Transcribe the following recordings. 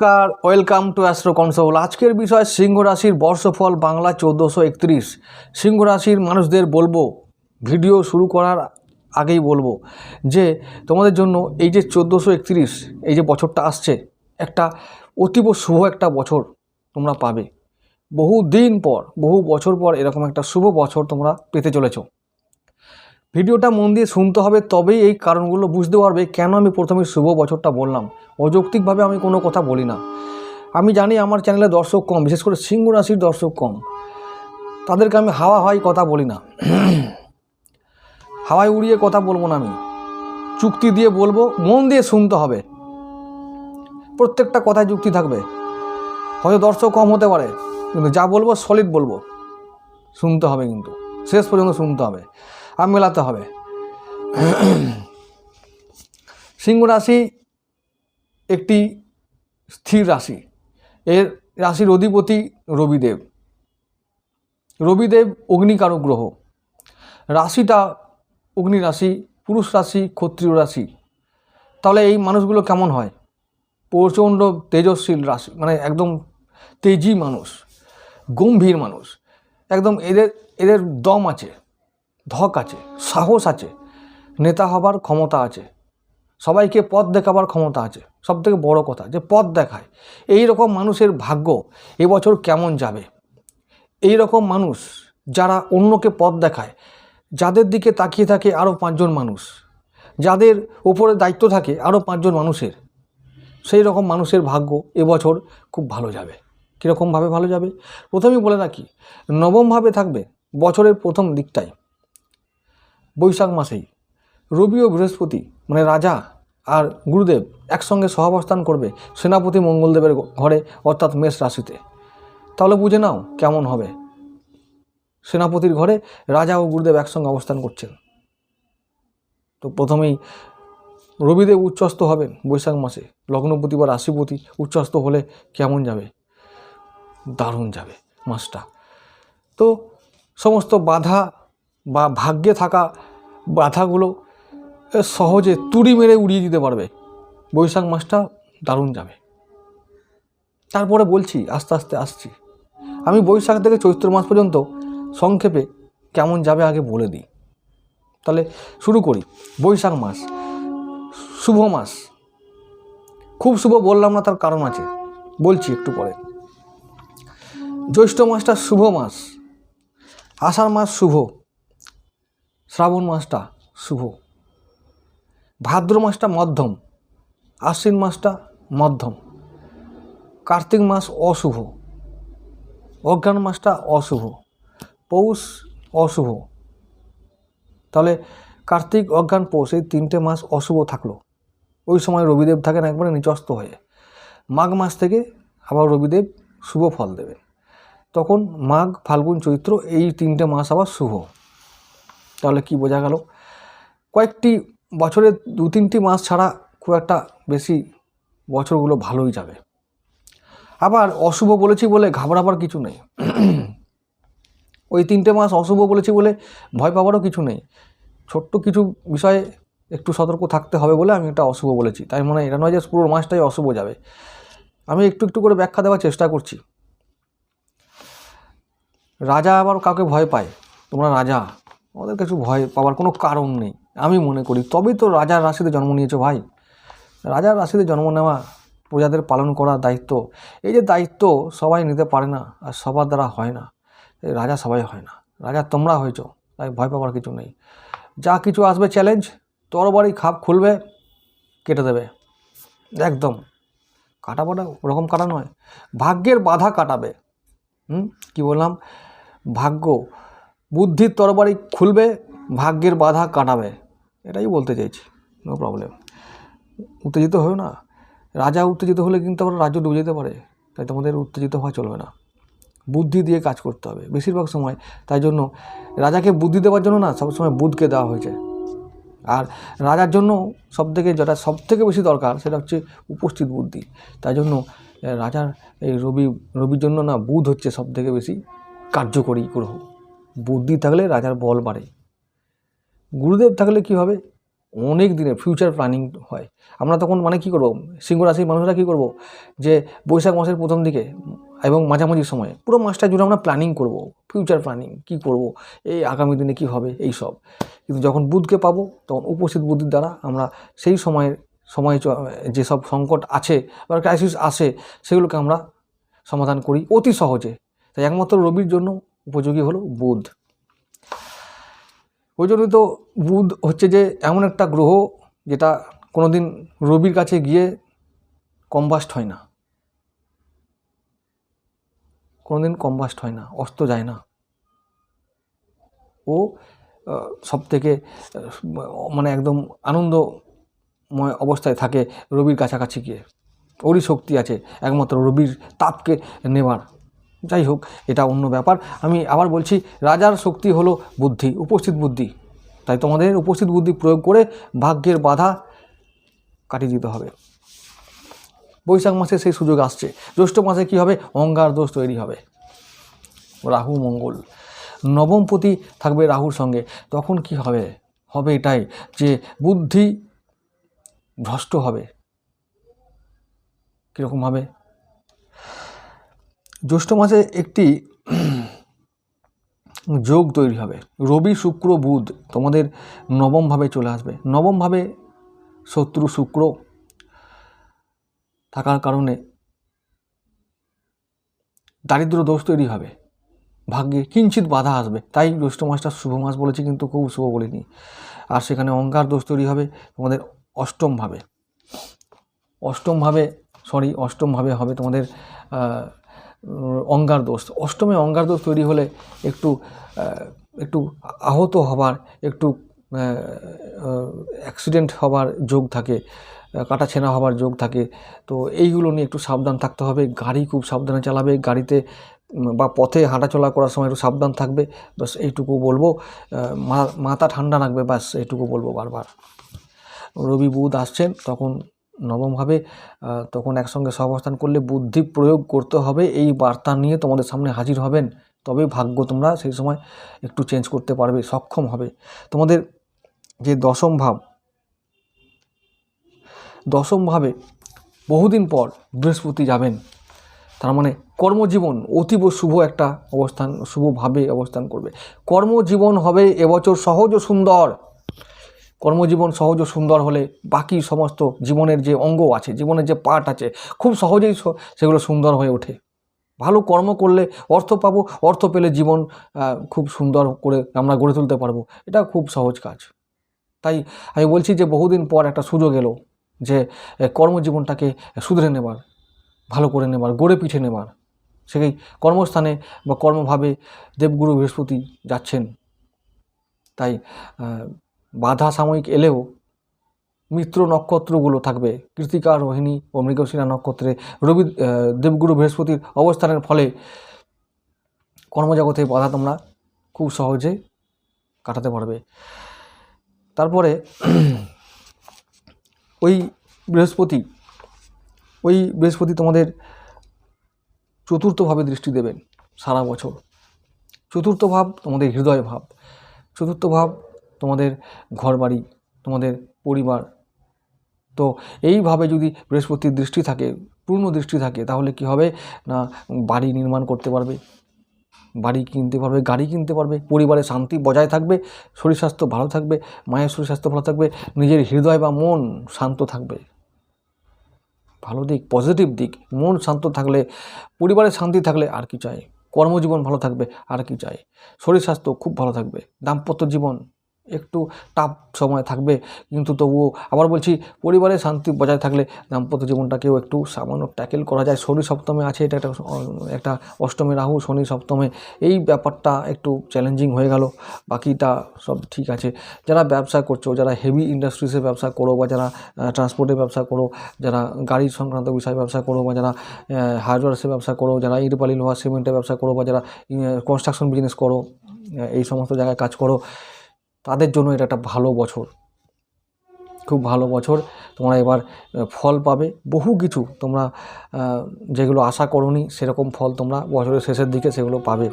নমস্কার welcome to astro console আজকের বিষয় সিংহ রাশির বর্ষফল বাংলা চোদ্দোশো একত্রিশ। সিংহ রাশির মানুষদের বলব ভিডিও শুরু করার আগেই বলব যে, তোমাদের জন্য এই যে চোদ্দোশো একত্রিশ, এই যে বছরটা আসছে, একটা অতীব শুভ একটা বছর তোমরা পাবে। বহু দিন পর, বহু বছর পর এরকম একটা শুভ বছর তোমরা পেতে চলেছো। ভিডিওটা মন দিয়ে শুনতে হবে, তবেই এই কারণগুলো বুঝতে পারবে কেন আমি প্রথমে শুভ বছরটা বললাম। অযৌক্তিকভাবে আমি কোনো কথা বলি না। আমি জানি আমার চ্যানেলে দর্শক কম, বিশেষ করে সিংহ রাশির দর্শক কম। তাদেরকে আমি হাওয়া হাওয়াই কথা বলি না। হাওয়ায় উড়িয়ে কথা বলব না আমি। চুক্তি দিয়ে বলব, মন দিয়ে শুনতে হবে। প্রত্যেকটা কথায় যুক্তি থাকবে। হয়তো দর্শক কম হতে পারে, কিন্তু যা বলব সলিড বলব। শুনতে হবে কিন্তু। শেষ পর্যন্ত শুনতে হবে। আর মেলাতে হবে। সিংহ রাশি একটি স্থির রাশি। এর রাশির অধিপতি রবিদেব। রবিদেব অগ্নিকারক গ্রহ। রাশিটা অগ্নি রাশি, পুরুষ রাশি, ক্ষত্রিয় রাশি। তাহলে এই মানুষগুলো কেমন হয়? প্রচণ্ড তেজস্বীল রাশি মানে একদম তেজি মানুষ, গম্ভীর মানুষ। একদম এদের এদের দম আছে। ধক আছে, সাহস আছে, নেতা হবার ক্ষমতা আছে, সবাইকে পথ দেখাবার ক্ষমতা আছে সব থেকে বড় কথা যে পথ দেখায়। এই রকম মানুষের ভাগ্য এবছর কেমন যাবে? এই রকম মানুষ যারা অন্যকে পথ দেখায়, যাদের দিকে তাকিয়ে থাকে আরও পাঁচজন মানুষ, যাদের ওপরে দায়িত্ব থাকে আরও পাঁচজন মানুষের সেই রকম মানুষের ভাগ্য এবছর খুব ভালো যাবে। কীরকমভাবে ভালো যাবে? প্রথমেই বলে রাখি, নবমভাবে থাকবে বছরের প্রথম দিকটায় বৈশাখ মাসেই। রবি ও বৃহস্পতি মানে রাজা আর গুরুদেব একসঙ্গে সহাবস্থান করবে সেনাপতি মঙ্গলদেবের ঘরে, অর্থাৎ মেষ রাশিতে। তাহলে বুঝে নাও কেমন হবে। সেনাপতির ঘরে রাজা ও গুরুদেব একসঙ্গে অবস্থান করছেন। তো প্রথমেই রবিদেব উচ্চস্ত হবেন বৈশাখ মাসে। লগ্নপতি বা রাশিপতি উচ্চস্ত হলে কেমন যাবে? দারুণ যাবে মাসটা। তো সমস্ত বাধা বা ভাগ্যে থাকা বাধাগুলো সহজে তুড়ি মেরে উড়িয়ে দিতে পারবে। বৈশাখ মাসটা দারুণ যাবে। তারপরে বলছি, আস্তে আস্তে আসছি। আমি বৈশাখ থেকে চৈত্র মাস পর্যন্ত সংক্ষেপে কেমন যাবে আগে বলে দিই। তাহলে শুরু করি। বৈশাখ মাস, শুভ মাস। খুব শুভ বললাম না, তার কারণ আছে। বলছি একটু পরে। জ্যৈষ্ঠ মাসটা শুভ মাস। আষাঢ় মাস শুভ। শ্রাবণ মাসটা শুভ। ভাদ্র মাসটা মধ্যম, আশ্বিন মাসটা মধ্যম। কার্তিক মাস অশুভ, অজ্ঞান মাসটা অশুভ, পৌষ অশুভ। তাহলে কার্তিক, অজ্ঞান, পৌষ এই তিনটে মাস অশুভ থাকল। ওই সময় রবিদেব থাকেন একবারে নিচস্ত হয়ে। মাঘ মাস থেকে আবার রবিদেব শুভ ফল দেবে তখন মাঘ, ফাল্গুন, চৈত্র এই তিনটে মাস আবার শুভ। তাহলে কি বোঝা গেল? কয়েকটি বছরের দু তিনটি মাস ছাড়া খুব একটা বেশি বছরগুলো ভালোই যাবে। আবার অশুভ বলেছি বলে ঘাবড়াবার কিছু নেই। ওই তিনটে মাস অশুভ বলেছি বলে ভয় পাবারও কিছু নেই। ছোট্ট কিছু বিষয়ে একটু সতর্ক থাকতে হবে বলে আমি এটা অশুভ বলেছি। তাই মনে এটা নয় যে পুরো মাসটাই অশুভ যাবে। আমি একটু একটু করে ব্যাখ্যা দেওয়ার চেষ্টা করছি। রাজা আবার কাউকে ভয় পায়। তোমরা রাজা। ওদের কিছু ভয় পাওয়ার কোনো কারণ নেই। আমি মনে করি, তবেই তো রাজার রাশিতে জন্ম নিয়েছো ভাই। রাজার রাশিতে জন্ম নেওয়া, প্রজাদের পালন করার দায়িত্ব, এই যে দায়িত্ব সবাই নিতে পারে না আর সবার দ্বারা হয় না। রাজা সবাই হয় না। রাজা তোমরা হয়েছো, তাই ভয় পাওয়ার কিছু নেই। যা কিছু আসবে চ্যালেঞ্জ তরবারি খাপ খুলবে, কেটে দেবে। একদম। কাটাবাটা ওরকম কাটা নয়। ভাগ্যের বাধা কাটাবে। হুম? কী বললাম? ভাগ্য বুদ্ধির তরবারি খুলবে, ভাগ্যের বাধা কাটাবে। এটাই বলতে চাইছি নো প্রবলেম উত্তেজিত হয়েও না। রাজা উত্তেজিত হলে কিন্তু আবার রাজ্য ডুবে যেতে পারে। তাই তোমাদের উত্তেজিত হওয়া চলবে না। বুদ্ধি দিয়ে কাজ করতে হবে। বেশিরভাগ সময় তাই জন্য রাজাকে বুদ্ধি দেওয়ার জন্য না, সবসময় বুধকে দেওয়া হয়েছে। আর রাজার জন্য সবথেকে যেটা সবথেকে বেশি দরকার, সেটা হচ্ছে উপস্থিত বুদ্ধি। তাই জন্য রাজার এই রবি, রবির জন্য না, বুধ হচ্ছে সবথেকে বেশি কার্যকরী গ্রহ। বুদ্ধি থাকলে রাজার বল বাড়ে। গুরুদেব থাকলে কি হবে? অনেক দিনের ফিউচার প্ল্যানিং হয়। আমরা তখন মানে কী করব? সিংহ রাশির মানুষরা কী করব? যে বৈশাখ মাসের প্রথম দিকে এবং মাঝামাঝি সময়ে পুরো মাসটা জুড়ে আমরা প্ল্যানিং করব। ফিউচার প্ল্যানিং কী করব? এই আগামী দিনে কী হবে? এই সব। কিন্তু যখন বুধকে পাবো, তখন উপস্থিত বুদ্ধির দ্বারা আমরা সেই সময়ের, সময়ে যেসব সংকট আছে বা ক্রাইসিস আসে, সেগুলোকে আমরা সমাধান করি অতি সহজে। তাই একমাত্র রবির জন্য উপযোগী হলো বুধ। ওই জন্যই তো বুধ হচ্ছে যে এমন একটা গ্রহ যেটা কোনোদিন রবির কাছে গিয়ে কম্বাস্ট হয় না। কোনোদিন কম্বাস্ট হয় না, অস্ত যায় না। ও সব থেকে মানে একদম আনন্দময় অবস্থায় থাকে রবির কাছাকাছি গিয়ে। ওরই শক্তি আছে, একমাত্র রবির তাপকে নেওয়ার যাই হোক এটা অন্য ব্যাপার। আমি আবার বলছি, রাজার শক্তি হলো বুদ্ধি, উপস্থিত বুদ্ধি। তাই তোমাদের উপস্থিত বুদ্ধি প্রয়োগ করে ভাগ্যের বাধা কাটিয়ে দিতে হবে। বৈশাখ মাসে সেই সুযোগ আসছে। জ্যৈষ্ঠ মাসে কী হবে? অঙ্গার দোষ তৈরি হবে। রাহু মঙ্গল। নবমপতি থাকবে রাহুর সঙ্গে। তখন কি হবে? হবে এটাই যে বুদ্ধি ভ্রষ্ট হবে। কীরকম হবে? জ্যৈষ্ঠ মাসে একটি যোগ তৈরি হবে। রবি, শুক্র, বুধ তোমাদের নবমভাবে চলে আসবে। নবমভাবে শত্রু, শুক্র থাকার কারণে দারিদ্র দোষ তৈরি হবে। ভাগ্যে কিঞ্চিত বাধা আসবে। তাই জ্যৈষ্ঠ মাসটা শুভ মাস বলেছি কিন্তু খুব শুভ বলিনি। আর সেখানে অঙ্গার দোষ তৈরি হবে তোমাদের অষ্টমভাবে। অষ্টমভাবে সরি অষ্টমভাবে হবে তোমাদের অঙ্গার দোষ অষ্টমে অঙ্গার দোষ তৈরি হলে একটু একটু আহত হবার, একটু অ্যাক্সিডেন্ট হবার যোগ থাকে কাটা ছেঁড়া হবার যোগ থাকে। তো এইগুলো নিয়ে একটু সাবধান থাকতে হবে। গাড়ি খুব সাবধানে চালাবে। গাড়িতে বা পথে হাঁটাচলা করার সময় একটু সাবধান থাকবে। বাস এইটুকু বলব। মাথা ঠান্ডা রাখবে। বাস এইটুকু বলব বারবার। রবি বুধ আসছেন, তখন নবমভাবে তখন একসঙ্গে সহাবস্থান করলে বুদ্ধি প্রয়োগ করতে হবে, এই বার্তা নিয়ে তোমাদের সামনে হাজির হবেন। তবে ভাগ্য তোমরা সেই সময় একটু চেঞ্জ করতে পারবে, সক্ষম হবে। তোমাদের যে দশম ভাব দশম ভাবে বহুদিন পর বৃহস্পতি যাবেন। তার মানে কর্মজীবন অতীব শুভ একটা অবস্থান শুভভাবে অবস্থান করবে। কর্মজীবন হবে এবছর সহজ ও সুন্দর। কর্মজীবন সহজ ও সুন্দর হলে বাকি সমস্ত জীবনের যে অঙ্গ আছে, জীবনের যে পার্ট আছে, খুব সহজেই সেগুলো সুন্দর হয়ে ওঠে। ভালো কর্ম করলে অর্থ পাবো, অর্থ পেলে জীবন খুব সুন্দর করে আমরা গড়ে তুলতে পারব। এটা খুব সহজ কাজ। তাই আমি বলছি যে বহুদিন পর একটা সুযোগ এলো যে কর্মজীবনটাকে শুধরে নেবার, ভালো করে নেবার, গড়ে পিঠে নেবার। সেই কর্মস্থানে বা কর্মভাবে দেবগুরু বৃহস্পতি যাচ্ছেন। তাই বাধা সাময়িক এলেও মিত্র নক্ষত্রগুলো থাকবে। কৃতিকা রোহিণী ও মৃগশিরা নক্ষত্রে রবি দেবগুরু বৃহস্পতির অবস্থানের ফলে কর্মজগতে বাধা তোমরা খুব সহজে কাটাতে পারবে। তারপরে ওই বৃহস্পতি ওই বৃহস্পতি তোমাদের চতুর্থভাবে দৃষ্টি দেবেন সারা বছর। চতুর্থ ভাব তোমাদের হৃদয় ভাব। চতুর্থ ভাব তোমাদের ঘরবাড়ি, তোমাদের পরিবার। তো এইভাবে যদি বৃহস্পতির দৃষ্টি থাকে, পূর্ণ দৃষ্টি থাকে, তাহলে কি হবে? না, বাড়ি নির্মাণ করতে পারবে, বাড়ি কিনতে পারবে, গাড়ি কিনতে পারবে, পরিবারে শান্তি বজায় থাকবে, শরীর স্বাস্থ্য ভালো থাকবে, মায়ের শরীর স্বাস্থ্য ভালো থাকবে, নিজের হৃদয় বা মন শান্ত থাকবে। ভালো দিক, পজিটিভ দিক, মন শান্ত থাকলে, পরিবারে শান্তি থাকলে আর কি চাই? কর্মজীবন ভালো থাকবে, আর কি চাই? শরীর স্বাস্থ্য খুব ভালো থাকবে, দাম্পত্য জীবন একটু টাফ সময় থাকবে। কিন্তু তবুও আবার বলছি, পরিবারে শান্তি বজায় থাকলে দাম্পত্য জীবনটাকেও একটু সামান্য ট্যাকেল করা যায়। শনি সপ্তমে আছে, এটা একটা একটা অষ্টমে রাহু, শনি সপ্তমে। এই ব্যাপারটা একটু চ্যালেঞ্জিং হয়ে গেল। বাকিটা সব ঠিক আছে। যারা ব্যবসা করছ, যারা হেভি ইন্ডাস্ট্রিজে ব্যবসা করো বা যারা ট্রান্সপোর্টের ব্যবসা করো, যারা গাড়ি সংক্রান্ত বিষয়ে ব্যবসা করো বা যারা হার্ডওয়ার্সের ব্যবসা করো, যারা ইট বালি লোহা সিমেন্টের ব্যবসা করো বা যারা কনস্ট্রাকশন বিজনেস করো এই সমস্ত জায়গায় কাজ করো। তাদের জন্য এটা একটা ভালো বছর। খুব ভালো বছর। তোমরা এবার ফল পাবে। বহু কিছু তোমরা যেগুলো আশা করনি, সেরকম ফল তোমরা বছরের শেষের দিকে সেগুলো পাবে।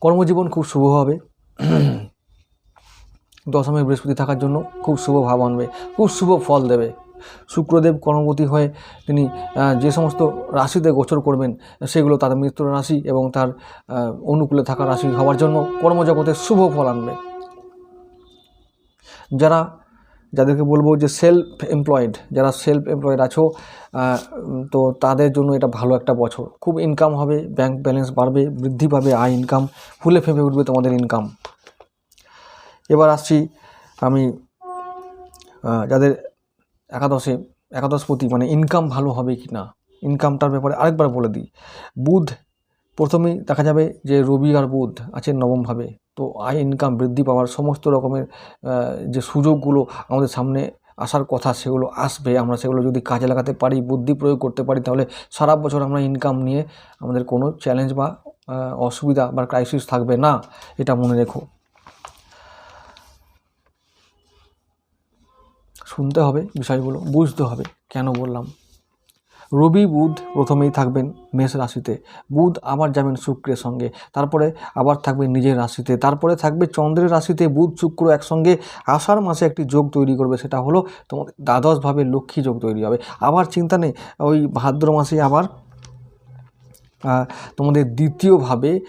কর্মজীবন খুব শুভ হবে। দশমে বৃহস্পতি থাকার জন্য খুব শুভ ভাব আনবে। খুব শুভ ফল দেবে। শুক্রদেব কর্মবতী হয়ে তিনি যে সমস্ত রাশিতে গোচর করবেন, সেগুলো তার মিত্র রাশি এবং তার অনুকূলে থাকা রাশি হওয়ার জন্য কর্মজগতে শুভ ফল আনবে। যারা, যাদেরকে বলব যে সেলফ এমপ্লয়েড যারা সেলফ এমপ্লয়েড আছো তো তাদের জন্য এটা ভালো একটা বছর। খুব ইনকাম হবে ব্যাংক ব্যালেন্স বাড়বে, বৃদ্ধি পাবে, আয় ইনকাম ফুলে ফেঁপে উঠবে তোমাদের ইনকাম এবার আসছি আমি যাদের একাদশে, একাদশপতি মানে ইনকাম ভালো হবে কি না? ইনকামটার ব্যাপারে আরেকবার বলে দিই। বুধ, প্রথমেই দেখা যাবে যে রবি আর বুধ আছে নবমভাবে। তো আয় ইনকাম বৃদ্ধি পাওয়ার সমস্ত রকমের যে সুযোগগুলো আমাদের সামনে আসার কথা, সেগুলো আসবে। আমরা সেগুলো যদি কাজে লাগাতে পারি, বুদ্ধি প্রয়োগ করতে পারি, তাহলে সারা বছর আমরা ইনকাম নিয়ে আমাদের কোনো চ্যালেঞ্জ বা অসুবিধা বা ক্রাইসিস থাকবে না। এটা মনে রেখো। শুনতে হবে, বিষয়গুলো বুঝতে হবে, কেন বললাম। রবি বুধ প্রথমেই থাকবেন মেষ রাশিতে। বুধ আবার যাবেন শুক্রের সঙ্গে, তারপরে আবার থাকবে নিজের রাশিতে, তারপরে থাকবে চন্দ্রের রাশিতে। বুধ শুক্র একসঙ্গে আষাঢ় মাসে একটি যোগ তৈরি করবে, সেটা হলো তোমাদের দ্বাদশভাবে লক্ষ্মী যোগ তৈরি হবে। আবার চিন্তা নেই, ওই ভাদ্র মাসে আবার তোমাদের দ্বিতীয়ভাবে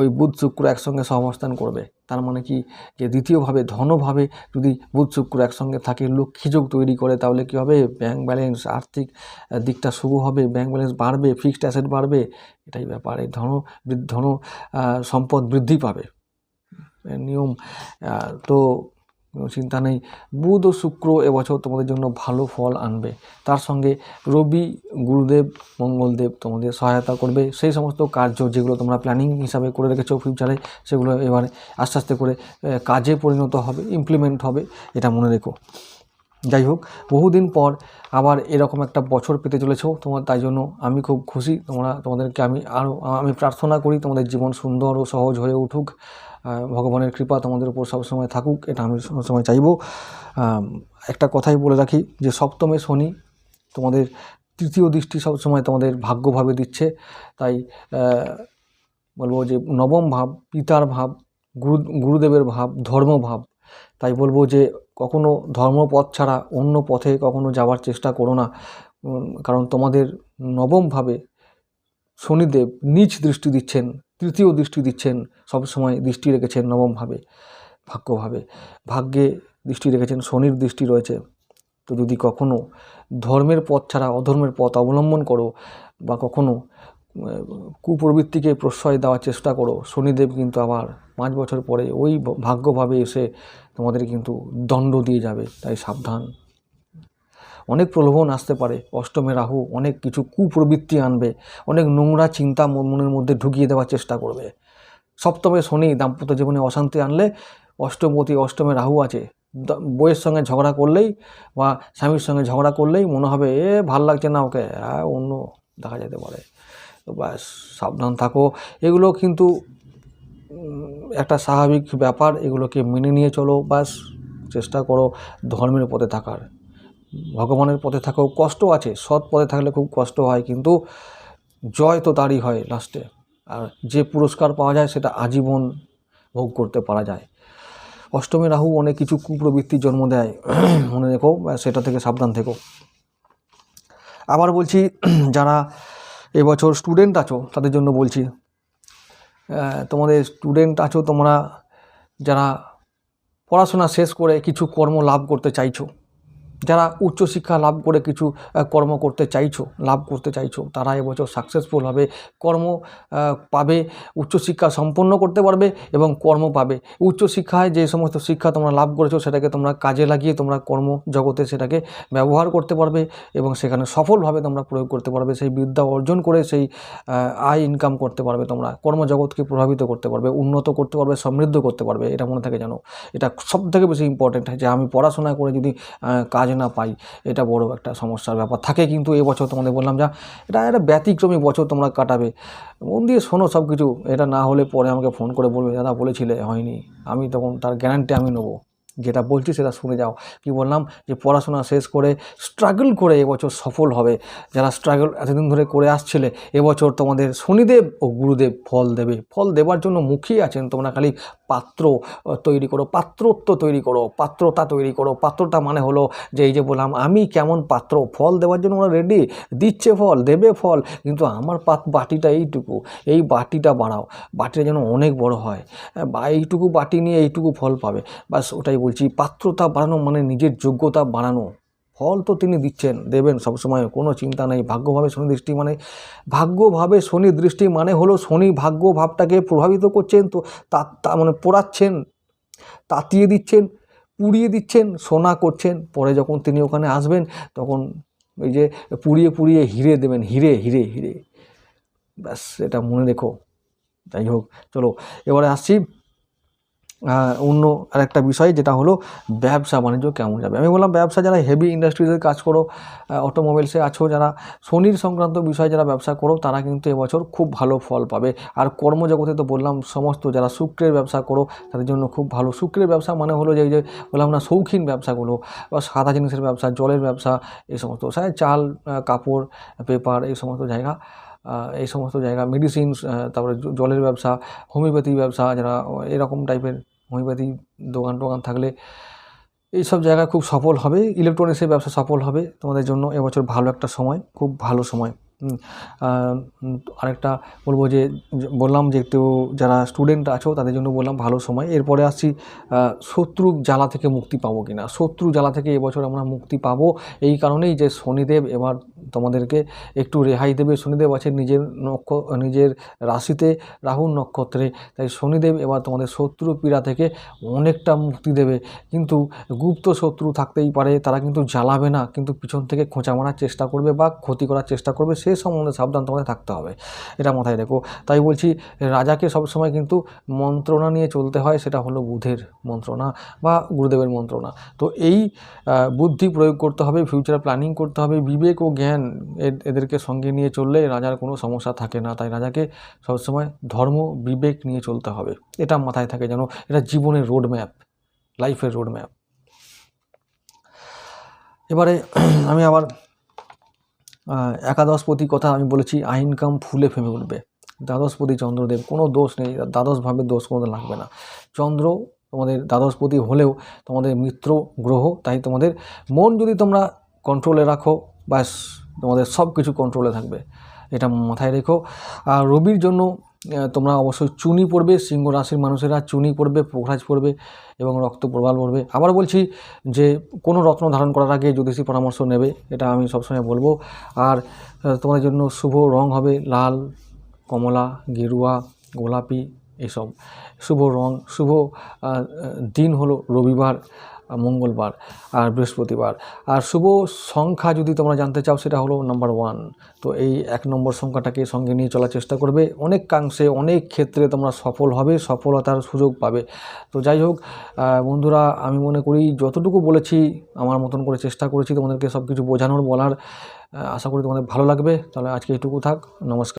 ওই বুধ শুক্র একসঙ্গে সহাবস্থান করবে। তার মানে কি যে দ্বিতীয়ভাবে, ধনভাবে যদি বুধ শুক্র একসঙ্গে থাকে লক্ষ্মীযোগ তৈরি করে, তাহলে কি হবে? ব্যাংক ব্যালেন্স আর্থিক দিকটা শুভ হবে ব্যাংক ব্যালেন্স বাড়বে ফিক্সড অ্যাসেট বাড়বে। এটাই ব্যাপার, এই ধন ধন সম্পদ বৃদ্ধি পাবে। নিয়ম তো কোনো চিন্তা নেই। বুধ ও শুক্র এবছর তোমাদের জন্য ভালো ফল আনবে। তার সঙ্গে রবি, গুরুদেব, মঙ্গলদেব তোমাদের সহায়তা করবে। সেই সমস্ত কার্য যেগুলো তোমরা প্ল্যানিং হিসাবে করে রেখেছো ফিউচারে সেগুলো এবারে আস্তে আস্তে করে কাজে পরিণত হবে ইমপ্লিমেন্ট হবে, এটা মনে রেখো। যাই হোক, বহুদিন পর আবার এরকম একটা বছর পেতে চলেছো, তোমার তাই জন্য আমি খুব খুশি। তোমরা, তোমাদেরকে আমি আরও আমি প্রার্থনা করি তোমাদের জীবন সুন্দর ও সহজ হয়ে উঠুক। ভগবানের কৃপা তোমাদের উপর সবসময় থাকুক, এটা আমি সবসময় চাইব। একটা কথাই বলে রাখি যে সপ্তমে শনি তোমাদের তৃতীয় দৃষ্টি সবসময় তোমাদের ভাগ্যভাবে দিচ্ছে। তাই বলব যে নবম ভাব, পিতার ভাব, গুরু, গুরুদেবের ভাব ধর্মভাব তাই বলব যে কখনো ধর্মপথ ছাড়া অন্য পথে কখনো যাওয়ার চেষ্টা করো না। কারণ তোমাদের নবমভাবে শনিদেব নিচ দৃষ্টি দিচ্ছেন তৃতীয় দৃষ্টি দিচ্ছেন সবসময় দৃষ্টি রেখেছেন নবমভাবে ভাগ্যভাবে। ভাগ্যে দৃষ্টি রেখেছেন শনির দৃষ্টি রয়েছে। তো যদি কখনো ধর্মের পথ ছাড়া অধর্মের পথ অবলম্বন করো বা কখনো আহ, কুপ্রবৃত্তিকে প্রশ্রয় দেওয়ার চেষ্টা করো শনিদেব কিন্তু আবার পাঁচ বছর পরে ওই ভাগ্যভাবে এসে তোমাদের কিন্তু দণ্ড দিয়ে যাবে। তাই সাবধান। অনেক প্রলোভন আসতে পারে। অষ্টমে রাহু অনেক কিছু কুপ্রবৃত্তি আনবে, অনেক নোংরা চিন্তা মন- মনের মধ্যে ঢুকিয়ে দেওয়ার চেষ্টা করবে। সপ্তমে শনি দাম্পত্য জীবনে অশান্তি আনলে অষ্টমপতি অষ্টমে রাহু আছে। বইয়ের সঙ্গে ঝগড়া করলেই বা স্বামীর সঙ্গে ঝগড়া করলেই মনে হবে, এ, ভালো লাগছে না ওকে অন্য দেখা যেতে পারে। ব্যাস, সাবধান থাকো। এগুলো কিন্তু একটা স্বাভাবিক ব্যাপার, এগুলোকে মেনে নিয়ে চলো, ব্যাস, চেষ্টা করো ধর্মের পথে থাকার। ভগবানের পথে থাকাও কষ্ট আছে, সৎ পথে থাকলে খুব কষ্ট হয়, কিন্তু জয় তো তারই হয় লাস্টে আর যে পুরস্কার পাওয়া যায় সেটা আজীবন ভোগ করতে পারা যায়। অষ্টমী রাহু অনেক কিছু কুপ্রবৃত্তির জন্ম দেয়, মনে রেখো সেটা থেকে সাবধান থেকো। আবার বলছি, যারা এবছর স্টুডেন্ট আছো, তাদের জন্য বলছি তোমাদের স্টুডেন্ট আছো, তোমরা যারা পড়াশোনা শেষ করে কিছু কর্ম লাভ করতে চাইছো যারা উচ্চশিক্ষা লাভ করে কিছু কর্ম করতে চাইছো, লাভ করতে চাইছো, তারা এবছর সাকসেসফুল হবে। কর্ম পাবে, উচ্চশিক্ষা সম্পন্ন করতে পারবে এবং কর্ম পাবে। উচ্চশিক্ষায় যে সমস্ত শিক্ষা তোমরা লাভ করেছ, সেটাকে তোমরা কাজে লাগিয়ে তোমরা কর্ম জগতে সেটাকে ব্যবহার করতে পারবে এবং সেখানে সফলভাবে তোমরা প্রয়োগ করতে পারবে। সেই বিদ্যা অর্জন করে সেই আয় ইনকাম করতে পারবে তোমরা। কর্মজগৎকে প্রভাবিত করতে পারবে, উন্নত করতে পারবে, সমৃদ্ধ করতে পারবে, এটা মনে থাকে জানো এটা সব থেকে বেশি ইম্পর্টেন্ট যে আমি পড়াশোনা করে যদি কাজ না পাই, এটা বড় একটা সমস্যার ব্যাপার। থাকে কিন্তু এবছর তোমাদের বললাম যা, এটা একটা ব্যতিক্রমী বছর তোমরা কাটাবে। মন দিয়ে শোনো সব কিছু এটা না হলে পরে আমাকে ফোন করে বলবে, দাদা বলেছিলে, হয়নি। আমি তখন তার গ্যারান্টি আমি নেব। যেটা বলছি সেটা শুনে যাও। কি বললাম? যে পড়াশোনা শেষ করে স্ট্রাগল করে এবছর সফল হবে। যারা স্ট্রাগল এতদিন ধরে করে আসছিলে এবছর তোমাদের শনিদেব ও গুরুদেব ফল দেবে। ফল দেবার জন্য মুখিয়ে আছেন তোমরা খালি পাত্র তৈরি করো পাত্রত্ব তৈরি করো পাত্রতা তৈরি করো। পাত্রতা মানে হলো যে এই যে বললাম আমি কেমন পাত্র? ফল দেওয়ার জন্য ওরা রেডি দিচ্ছে ফল দেবে ফল। কিন্তু আমার পাত বাটিটা এইটুকু। এই বাটিটা বাড়াও। বাটিটা যেন অনেক বড় হ্যাঁ, বা এইটুকু বাটি নিয়ে এইটুকু ফল পাবে। বাস ওটাই বলছি, পাত্রতা বাড়ানো মানে নিজের যোগ্যতা বাড়ানো। ফল তো তিনি দিচ্ছেন, দেবেন সবসময়, কোনো চিন্তা নেই। ভাগ্যভাবে শনি দৃষ্টি মানে ভাগ্যভাবে শনি দৃষ্টি মানে হলো শনি ভাগ্য ভাবটাকে প্রভাবিত করছেন, তো তা মানে পোড়াচ্ছেন, তাতিয়ে দিচ্ছেন, পুড়িয়ে দিচ্ছেন, সোনা করছেন। পরে যখন তিনি ওখানে আসবেন, তখন ওই যে পুড়িয়ে পুড়িয়ে হিরে দেবেন, হিরে হিরে হিরে। ব্যাস, এটা মনে রেখো। যাই হোক, চলো, এবারে আসছি। অন্য আরেকটা বিষয় যেটা হলো ব্যবসা বাণিজ্য কেমন যাবে? আমি বললাম ব্যবসা যারা হেভি ইন্ডাস্ট্রিজের কাজ করো অটোমোবাইলসে আছো যারা, শনির সংক্রান্ত বিষয়ে যারা ব্যবসা করো, তারা কিন্তু এবছর খুব ভালো ফল পাবে। আর কর্মজগতে তো বললাম সমস্ত যারা শুক্রের ব্যবসা করো, তাদের জন্য খুব ভালো। শুক্রের ব্যবসা মানে হলো যে যে বললাম না শৌখিন ব্যবসাগুলো, বা সাদা জিনিসের ব্যবসা, জলের ব্যবসা, এই সমস্ত। চাল কাপড়, পেপার, এই সমস্ত জায়গা এই সমস্ত জায়গা মেডিসিন তারপরে জলের ব্যবসা হোমিওপ্যাথি ব্যবসা, যারা এরকম টাইপের হোমিওপ্যাথি দোকান টোকান থাকলে এইসব জায়গা খুব সফল হবে, ইলেকট্রনিক্সের ব্যবসা সফল হবে তোমাদের জন্য। এবছর ভালো একটা সময়, খুব ভালো সময়। আরেকটা বলব যে বললাম যে একটু যারা স্টুডেন্ট আছো তাদের জন্য বললাম ভালো সময়। এরপরে আসছি শত্রু জ্বালা থেকে মুক্তি পাবো কিনা? শত্রু জ্বালা থেকে এবছর আমরা মুক্তি পাবো এই কারণেই যে শনিদেব এবার তোমাদেরকে একটু রেহাই দেবে। শনিদেব আছে নিজের নক্ষ, নিজের রাশিতে রাহুর নক্ষত্রে। তাই শনিদেব এবার তোমাদের শত্রু পীড়া থেকে অনেকটা মুক্তি দেবে। কিন্তু গুপ্ত শত্রু থাকতেই পারে, তারা কিন্তু জ্বালাবে না। কিন্তু পিছন থেকে খোঁচা মারার চেষ্টা করবে বা ক্ষতি করার চেষ্টা করবে, সে সম্বন্ধে সাবধান তোমাদের থাকতে হবে। এটা মাথায় রেখো। তাই বলছি, রাজাকে সবসময় কিন্তু মন্ত্রণা নিয়ে চলতে হয়, সেটা হলো বুধের মন্ত্রণা বা গুরুদেবের মন্ত্রণা। তো এই বুদ্ধি প্রয়োগ করতে হবে ফিউচার প্ল্যানিং করতে হবে, বিবেক ও জ্ঞান এদেরকে সঙ্গে নিয়ে চললে রাজার কোনো সমস্যা থাকে না। তাই রাজাকে সবসময় ধর্ম, বিবেক নিয়ে চলতে হবে। এটা মাথায় থাকে যেন, এটা জীবনের রোড ম্যাপ লাইফের রোড ম্যাপ এবারে, আমি আবার একাদশপতি কথা আমি বলেছি, আইনকাম ফুলে ফেমে উঠবে। দ্বাদশপতি চন্দ্রদেব, কোনো দোষ নেই, দ্বাদশভাবে দোষ কোনো লাগবে না। চন্দ্র তোমাদের দ্বাদশপতি হলেও তোমাদের মিত্র গ্রহ, তাই তোমাদের মন যদি তোমরা কন্ট্রোলে রাখো বা তোমাদের সব কিছু কন্ট্রোলে থাকবে। এটা মাথায় রেখো। আর রবির জন্য তোমরা অবশ্যই চুনি পড়বে সিংহ রাশির মানুষেরা চুনি পড়বে পোখরাজ পড়বে এবং রক্ত প্রবাল পড়বে আবার বলছি যে, কোনো রত্ন ধারণ করার আগে জ্যোতিষী পরামর্শ নেবে, এটা আমি সবসময় বলব। আর তোমাদের জন্য শুভ রং হবে লাল, কমলা, গেরুয়া, গোলাপি, এসব। শুভ রং, শুভ দিন হলো রবিবার। মঙ্গলবার আর বৃহস্পতিবার। আর শুভ সংখ্যা যদি তোমরা জানতে চাও, সেটা হলো নাম্বার ওয়ান তো এই এক নম্বর সংখ্যাটাকে সঙ্গে নিয়ে চলার চেষ্টা করবে। অনেকাংশে অনেক ক্ষেত্রে তোমরা সফল হবে, সফলতার সুযোগ পাবে। তো যাই হোক বন্ধুরা, আমি মনে করি যতটুকু বলেছি, আমার মতন করে চেষ্টা করেছি তোমাদেরকে সব কিছু বোঝানোর, বলার আশা করি তোমাদের ভালো লাগবে। তাহলে আজকে এটুকু থাক। নমস্কার।